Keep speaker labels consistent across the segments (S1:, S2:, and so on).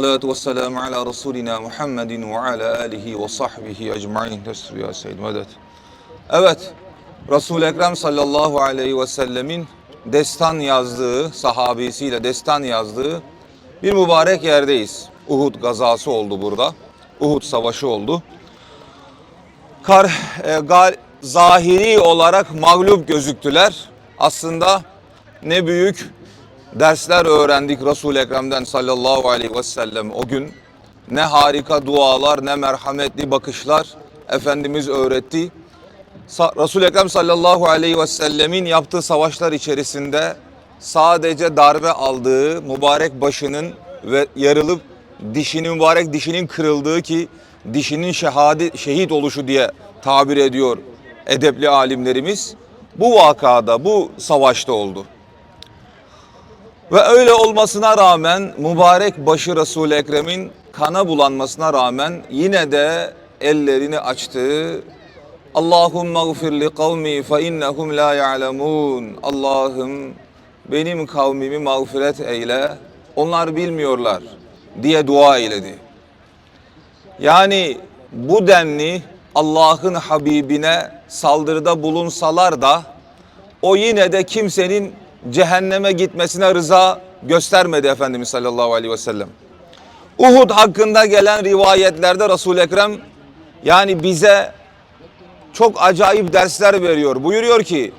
S1: Salatu ve selamu ala Resulina Muhammedin ve ala alihi ve sahbihi ecma'in. Tesbih ya Seyyid Medet. Evet, Resul-i Ekrem sallallahu aleyhi ve sellemin destan yazdığı, sahabisiyle destan yazdığı bir mübarek yerdeyiz. Uhud gazası oldu burada. Uhud savaşı oldu. Kar, e, gal- zahiri olarak mağlup gözüktüler. Aslında ne büyük dersler öğrendik Resul-i Ekrem'den sallallahu aleyhi ve sellem o gün. Ne harika dualar, ne merhametli bakışlar Efendimiz öğretti. Resul-i Ekrem sallallahu aleyhi ve sellemin yaptığı savaşlar içerisinde sadece darbe aldığı mübarek başının ve yarılıp dişinin mübarek dişinin kırıldığı ki dişinin şehadi, şehit oluşu diye tabir ediyor edepli alimlerimiz. Bu vakada, bu savaşta oldu. Ve öyle olmasına rağmen mübarek başı Resul-i Ekrem'in kana bulanmasına rağmen yine de ellerini açtı. Allahümme gfir li kavmi fe innehum la ya'lemun. Allah'ım benim kavmimi mağfiret eyle. Onlar bilmiyorlar diye dua eyledi. Yani bu denli Allah'ın Habibine saldırıda bulunsalar da o yine de kimsenin cehenneme gitmesine rıza göstermedi Efendimiz sallallahu aleyhi ve sellem. Uhud hakkında gelen rivayetlerde Resul-i Ekrem yani bize çok acayip dersler veriyor. Buyuruyor ki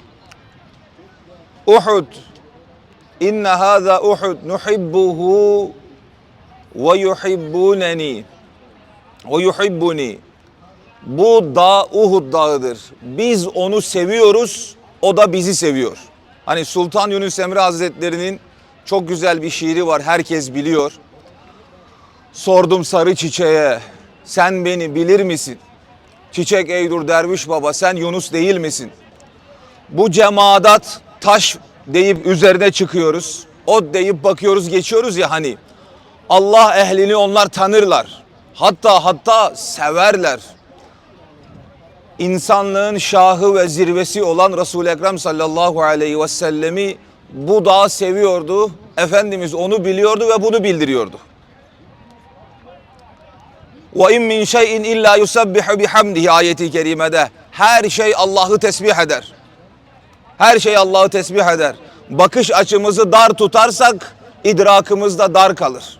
S1: Uhud inne haza Uhud nuhibbuhu ve yuhibbuneni ve yuhibbuni bu dağ Uhud dağıdır. Biz onu seviyoruz, o da bizi seviyor. Hani Sultan Yunus Emre Hazretleri'nin çok güzel bir şiiri var, herkes biliyor. Sordum sarı çiçeğe, sen beni bilir misin? Çiçek ey dur derviş baba, sen Yunus değil misin? Bu cemaat taş deyip üzerine çıkıyoruz. O deyip bakıyoruz, geçiyoruz ya hani. Allah ehlini onlar tanırlar. Hatta hatta severler insanlığın şahı ve zirvesi olan Resul-i Ekrem sallallahu aleyhi ve sellemi bu dağı seviyordu. Efendimiz onu biliyordu ve bunu bildiriyordu. Ve in min şeyin illa yusabbihu bihamdihi ayeti kerimede. Her şey Allah'ı tesbih eder. Her şey Allah'ı tesbih eder. Bakış açımızı dar tutarsak idrakımız da dar kalır.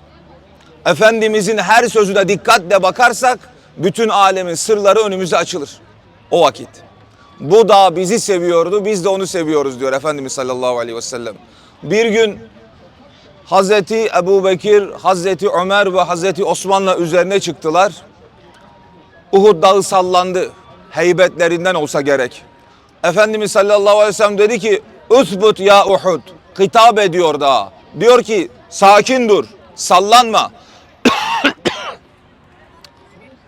S1: Efendimizin her sözüne dikkatle bakarsak bütün alemin sırları önümüze açılır o vakit. Bu da bizi seviyordu, biz de onu seviyoruz diyor Efendimiz sallallahu aleyhi ve sellem. Bir gün Hazreti Ebu Bekir, Hazreti Ömer ve Hazreti Osman'la üzerine çıktılar. Uhud dağı sallandı. Heybetlerinden olsa gerek. Efendimiz sallallahu aleyhi ve sellem dedi ki Üthbut ya Uhud. Hitap ediyor daha. Diyor ki sakin dur, sallanma.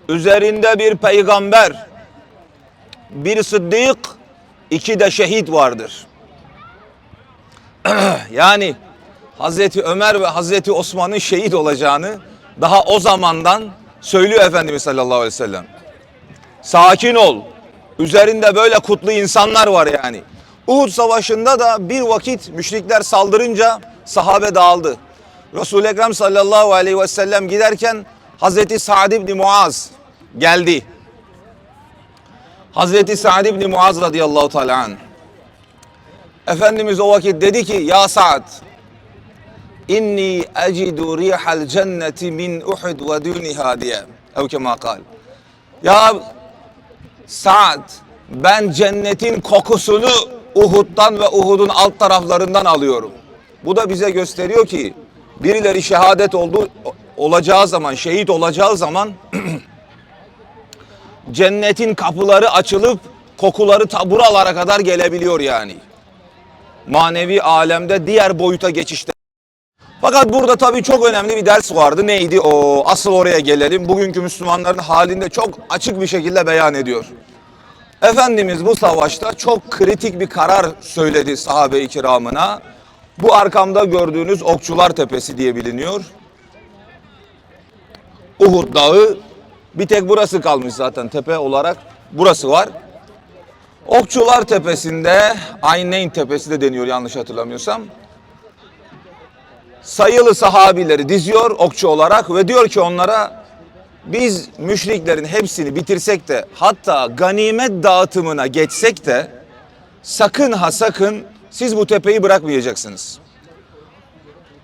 S1: Üzerinde bir peygamber, bir sıddık, iki de şehit vardır. yani Hazreti Ömer ve Hazreti Osman'ın şehit olacağını daha o zamandan söylüyor Efendimiz sallallahu aleyhi ve sellem. Sakin ol. Üzerinde böyle kutlu insanlar var yani. Uhud savaşında da bir vakit müşrikler saldırınca sahabe dağıldı. Resul-i Ekrem sallallahu aleyhi ve sellem giderken Hazreti Sa'd ibn Muaz geldi. Hazreti Sa'd ibn Muaz radıyallahu teala an. Efendimiz o vakit dedi ki ya Sa'd inni ecidu rihal cenneti min Uhud ve duniha diye. Ev kema kal. Ya Sa'd ben cennetin kokusunu Uhud'dan ve Uhud'un alt taraflarından alıyorum. Bu da bize gösteriyor ki birileri şehadet oldu olacağı zaman, şehit olacağı zaman cennetin kapıları açılıp kokuları ta buralara kadar gelebiliyor yani. Manevi alemde diğer boyuta geçişte. Fakat burada tabii çok önemli bir ders vardı. Neydi o? Asıl oraya gelelim. Bugünkü Müslümanların halinde çok açık bir şekilde beyan ediyor. Efendimiz bu savaşta çok kritik bir karar söyledi sahabe-i kiramına. Bu arkamda gördüğünüz Okçular Tepesi diye biliniyor. Uhud Dağı bir tek burası kalmış zaten tepe olarak. Burası var. Okçular Tepesi'nde Ayneyn Tepesi de deniyor yanlış hatırlamıyorsam. sayılı sahabileri diziyor okçu olarak ve diyor ki onlara biz müşriklerin hepsini bitirsek de hatta ganimet dağıtımına geçsek de sakın ha sakın siz bu tepeyi bırakmayacaksınız.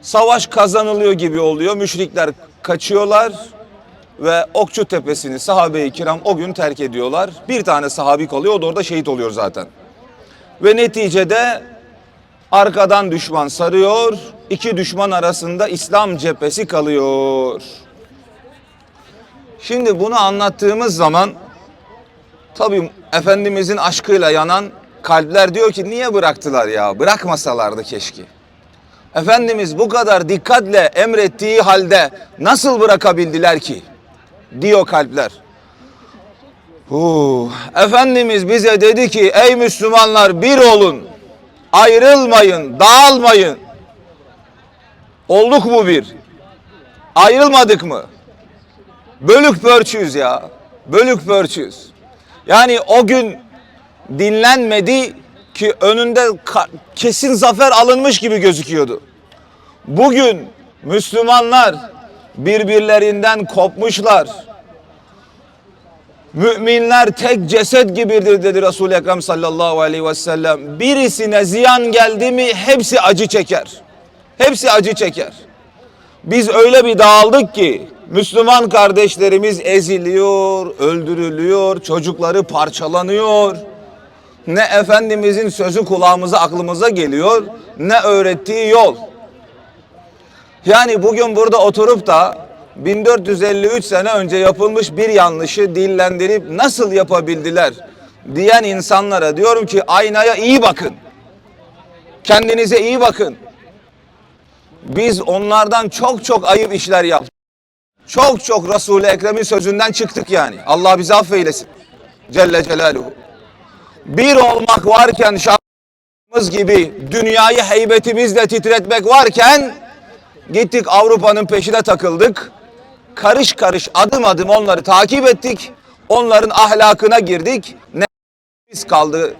S1: Savaş kazanılıyor gibi oluyor. Müşrikler kaçıyorlar ve Okçu Tepesi'ni sahabe-i kiram o gün terk ediyorlar. Bir tane sahabi kalıyor o da orada şehit oluyor zaten. Ve neticede arkadan düşman sarıyor. iki düşman arasında İslam cephesi kalıyor. Şimdi bunu anlattığımız zaman tabii Efendimizin aşkıyla yanan kalpler diyor ki niye bıraktılar ya bırakmasalardı keşke. Efendimiz bu kadar dikkatle emrettiği halde nasıl bırakabildiler ki? Diyor kalpler. Huu. Efendimiz bize dedi ki ey Müslümanlar bir olun. Ayrılmayın, dağılmayın. Olduk mu bir? Ayrılmadık mı? Bölük pörçüyüz ya. Bölük pörçüyüz. Yani o gün dinlenmedi ki önünde kesin zafer alınmış gibi gözüküyordu. Bugün Müslümanlar birbirlerinden kopmuşlar. Müminler tek ceset gibidir dedi Resul-i Ekrem sallallahu aleyhi ve sellem. Birisine ziyan geldi mi hepsi acı çeker. Hepsi acı çeker. Biz öyle bir dağıldık ki Müslüman kardeşlerimiz eziliyor, öldürülüyor, çocukları parçalanıyor. Ne Efendimizin sözü kulağımıza aklımıza geliyor ne öğrettiği yol. Yani bugün burada oturup da 1453 sene önce yapılmış bir yanlışı dillendirip nasıl yapabildiler diyen insanlara diyorum ki aynaya iyi bakın. Kendinize iyi bakın. Biz onlardan çok çok ayıp işler yaptık. Çok çok Resul-i Ekrem'in sözünden çıktık yani. Allah bizi affeylesin. Celle Celaluhu. Bir olmak varken şahımız gibi dünyayı heybetimizle titretmek varken gittik Avrupa'nın peşine takıldık. Karış karış adım adım onları takip ettik. Onların ahlakına girdik. Ne biz kaldı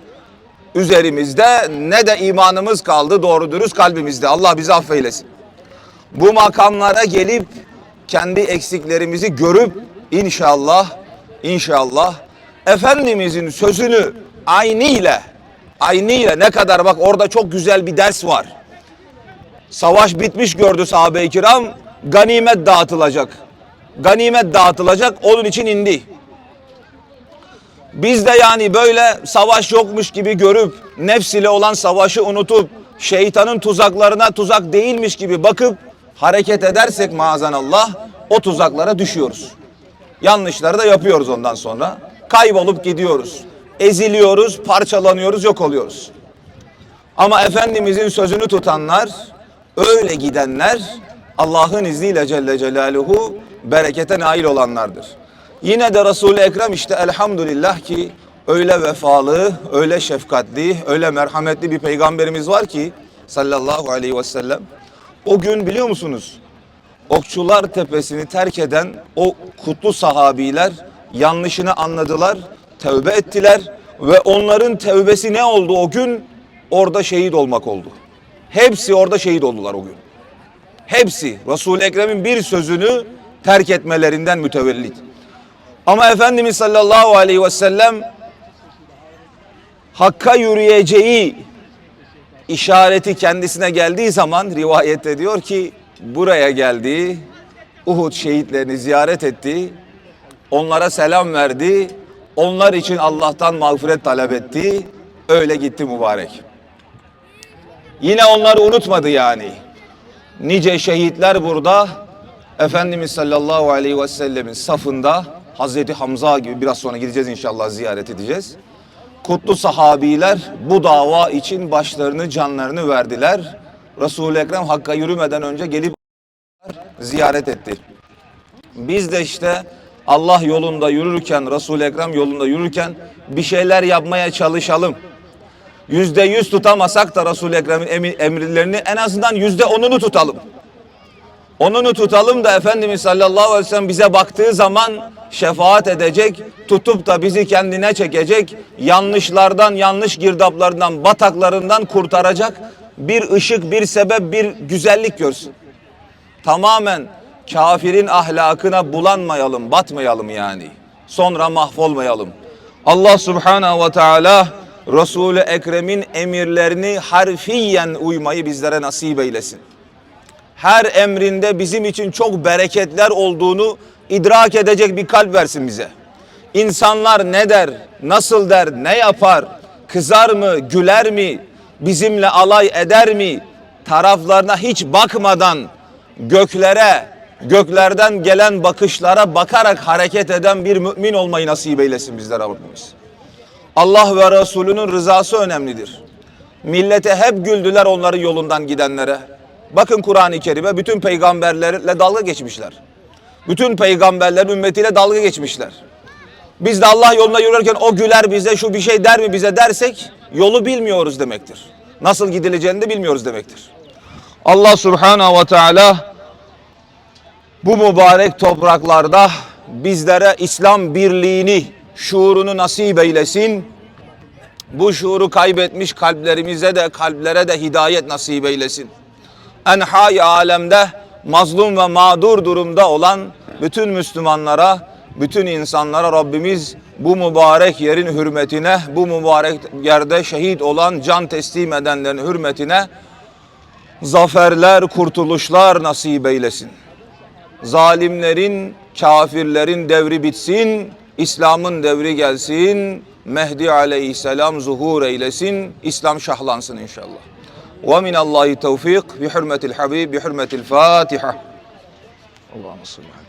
S1: üzerimizde ne de imanımız kaldı doğru dürüst kalbimizde. Allah bizi affeylesin. Bu makamlara gelip kendi eksiklerimizi görüp inşallah inşallah Efendimizin sözünü ayniyle ayniyle ne kadar bak orada çok güzel bir ders var. Savaş bitmiş gördü sahabe-i kiram ganimet dağıtılacak. Ganimet dağıtılacak onun için indi. Biz de yani böyle savaş yokmuş gibi görüp nefs ile olan savaşı unutup şeytanın tuzaklarına tuzak değilmiş gibi bakıp hareket edersek maazanallah o tuzaklara düşüyoruz. Yanlışları da yapıyoruz ondan sonra. Kaybolup gidiyoruz. Eziliyoruz, parçalanıyoruz, yok oluyoruz. Ama Efendimizin sözünü tutanlar, öyle gidenler Allah'ın izniyle Celle Celaluhu berekete nail olanlardır. Yine de Resul-i Ekrem işte elhamdülillah ki öyle vefalı, öyle şefkatli, öyle merhametli bir peygamberimiz var ki sallallahu aleyhi ve sellem. O gün biliyor musunuz? Okçular Tepesi'ni terk eden o kutlu sahabiler yanlışını anladılar, tövbe ettiler ve onların tövbesi ne oldu o gün? Orada şehit olmak oldu. Hepsi orada şehit oldular o gün. Hepsi Resul-i Ekrem'in bir sözünü terk etmelerinden mütevellit. Ama Efendimiz sallallahu aleyhi ve sellem Hakka yürüyeceği işareti kendisine geldiği zaman rivayette diyor ki buraya geldi, Uhud şehitlerini ziyaret etti, onlara selam verdi, onlar için Allah'tan mağfiret talep etti, öyle gitti mübarek. Yine onları unutmadı yani. Nice şehitler burada Efendimiz sallallahu aleyhi ve sellemin safında Hazreti Hamza gibi biraz sonra gideceğiz inşallah ziyaret edeceğiz. Kutlu sahabiler bu dava için başlarını canlarını verdiler. Resul-i Ekrem Hakk'a yürümeden önce gelip ziyaret etti. Biz de işte Allah yolunda yürürken, Resul-i Ekrem yolunda yürürken bir şeyler yapmaya çalışalım. Yüzde yüz tutamasak da Resul-i Ekrem'in emi- emirlerini en azından yüzde onunu tutalım. Onunu tutalım da Efendimiz sallallahu aleyhi ve sellem bize baktığı zaman şefaat edecek, tutup da bizi kendine çekecek, yanlışlardan, yanlış girdaplardan, bataklarından kurtaracak bir ışık, bir sebep, bir güzellik görsün. tamamen kafirin ahlakına bulanmayalım, batmayalım yani. Sonra mahvolmayalım. Allah Subhanahu ve Teala Resul-i Ekrem'in emirlerini harfiyen uymayı bizlere nasip eylesin. Her emrinde bizim için çok bereketler olduğunu idrak edecek bir kalp versin bize. İnsanlar ne der, nasıl der, ne yapar, kızar mı, güler mi, bizimle alay eder mi, taraflarına hiç bakmadan göklere, göklerden gelen bakışlara bakarak hareket eden bir mümin olmayı nasip eylesin bizlere Rabbimiz. Allah ve Resulünün rızası önemlidir. Millete hep güldüler onların yolundan gidenlere. Bakın Kur'an-ı Kerim'e bütün peygamberlerle dalga geçmişler. Bütün peygamberlerin ümmetiyle dalga geçmişler. Biz de Allah yolunda yürürken o güler bize şu bir şey der mi bize dersek yolu bilmiyoruz demektir. Nasıl gidileceğini de bilmiyoruz demektir. Allah Subhanahu ve Teala bu mübarek topraklarda bizlere İslam birliğini, şuurunu nasip eylesin. Bu şuuru kaybetmiş kalplerimize de kalplere de hidayet nasip eylesin. Enhai alemde mazlum ve mağdur durumda olan bütün Müslümanlara, bütün insanlara Rabbimiz bu mübarek yerin hürmetine, bu mübarek yerde şehit olan, can teslim edenlerin hürmetine zaferler, kurtuluşlar nasip eylesin zalimlerin, kafirlerin devri bitsin, İslam'ın devri gelsin, Mehdi aleyhisselam zuhur eylesin, İslam şahlansın inşallah. Ve minallahi tevfik bi hürmetil habib bi hürmetil Fatiha. Allahümme salli aleyhi.